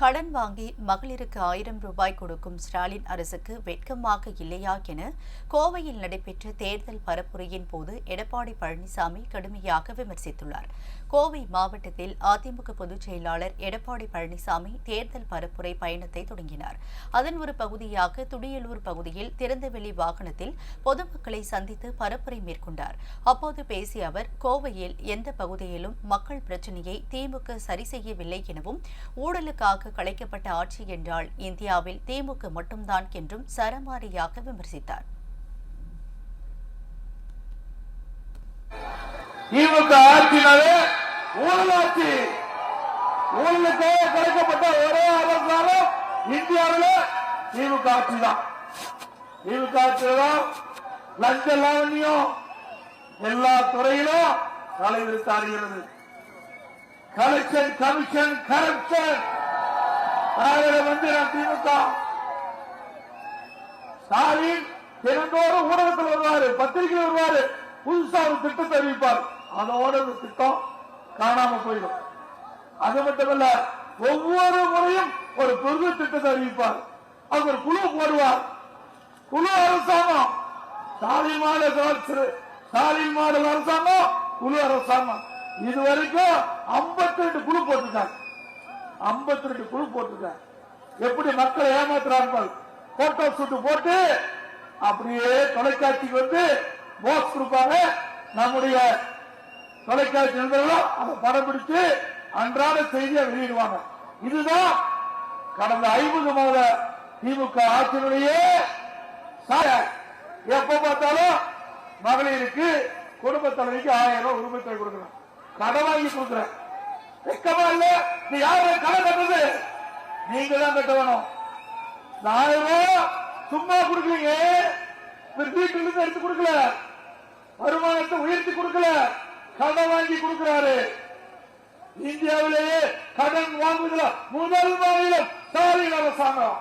கடன் வாங்கி மகளிருக்கு ஆயிரம் ரூபாய் கொடுக்கும் ஸ்டாலின் அரசுக்கு வெட்கமாக இல்லையா என கோவையில் நடைபெற்ற தேர்தல் பரப்புரையின் போது எடப்பாடி பழனிசாமி கடுமையாக விமர்சித்துள்ளார். கோவை மாவட்டத்தில் அதிமுக பொதுச் செயலாளர் எடப்பாடி பழனிசாமி தேர்தல் பரப்புரை பயணத்தை தொடங்கினார். அதன் ஒரு பகுதியாக துடியலூர் பகுதியில் திறந்தவெளி வாகனத்தில் பொதுமக்களை சந்தித்து பரப்புரை மேற்கொண்டார். அப்போது பேசிய அவர் கோவையில் எந்த பகுதியிலும் மக்கள் பிரச்சினையை திமுக சரி செய்யவில்லை எனவும் ஊழலுக்காக கலைக்கப்பட்ட ஆட்சி என்றால் இந்தியாவில் திமுக மட்டும்தான் என்றும் சரமாரியாக விமர்சித்தார். திமுக ஆட்சினாலே ஊழலாட்சி. ஊழலுக்காக கலைக்கப்பட்ட ஒரே அரசாலும் இந்தியாவில் திமுக ஆட்சி தான் திமுக ஆட்சியில்தான் லஞ்ச லாவண்யம் எல்லா துறையிலும் தலைவிரித்தாடுகிறது கலெக்ஷன் கமிஷன் கரப்ஷன் வந்து நான் திமுக. ஸ்டாலின் தினந்தோறும் ஊடகத்தில் வருவாரு பத்திரிகையில் வருவாரு. புதுசா ஒரு திட்டத்தை அறிவிப்பார் அதோட இந்த திட்டம் காணாம போயிடும். அது மட்டுமல்ல ஒவ்வொரு முறையும் ஒரு பெரிய திட்டத்தை அறிவிப்பார். அது ஒரு குழு போடுவார். குழு அரசாங்கம். ஸ்டாலின் மாடல் ஸ்டாலின் மாடல் அரசாங்கம் குழு அரசாங்கம். இது வரைக்கும் 52 ரெண்டு குழு போட்டிருக்காங்க. 52 ரெண்டு குழு போட்டிருக்காங்க. எப்படி மக்களை ஏமாத்துறார்கள்? போட்டோ ஷூட் போட்டு அப்படியே தொலைக்காட்சிக்கு வந்து போஸ் கொடுப்பாங்க. நம்முடைய தொலைக்காட்சி நண்பர்களும் அதை படம் பிடிச்சு அன்றாட செய்தியை வெளியிடுவாங்க. இதுதான் கடந்த ஐம்பது மாத திமுக ஆட்சியினுடைய எப்ப பார்த்தாலும் மகளிருக்கு குடும்ப தலைவிக்கு ஆயிரம் ரூபாய் உரிமை தொகை கொடுக்கணும் கடன் வாங்கி கொடுக்குறேன். வெக்கமா இல்ல நீ யாரு கடன் கட்டுறது? நீங்க தான் கட்ட வேணும். இந்த ஆயிரம் சும்மா கொடுக்கலீங்க இவர் வீட்டுல இருந்து எடுத்து கொடுக்கல. வருமானத்தை உயர்த்தி கொடுக்கல. கடன் வாங்கி கொடுக்கிறாரு. இந்தியாவிலேயே கடன் வாங்குவதில் முதல் மாநிலம் ஸ்டாலின் அரசாங்கம்.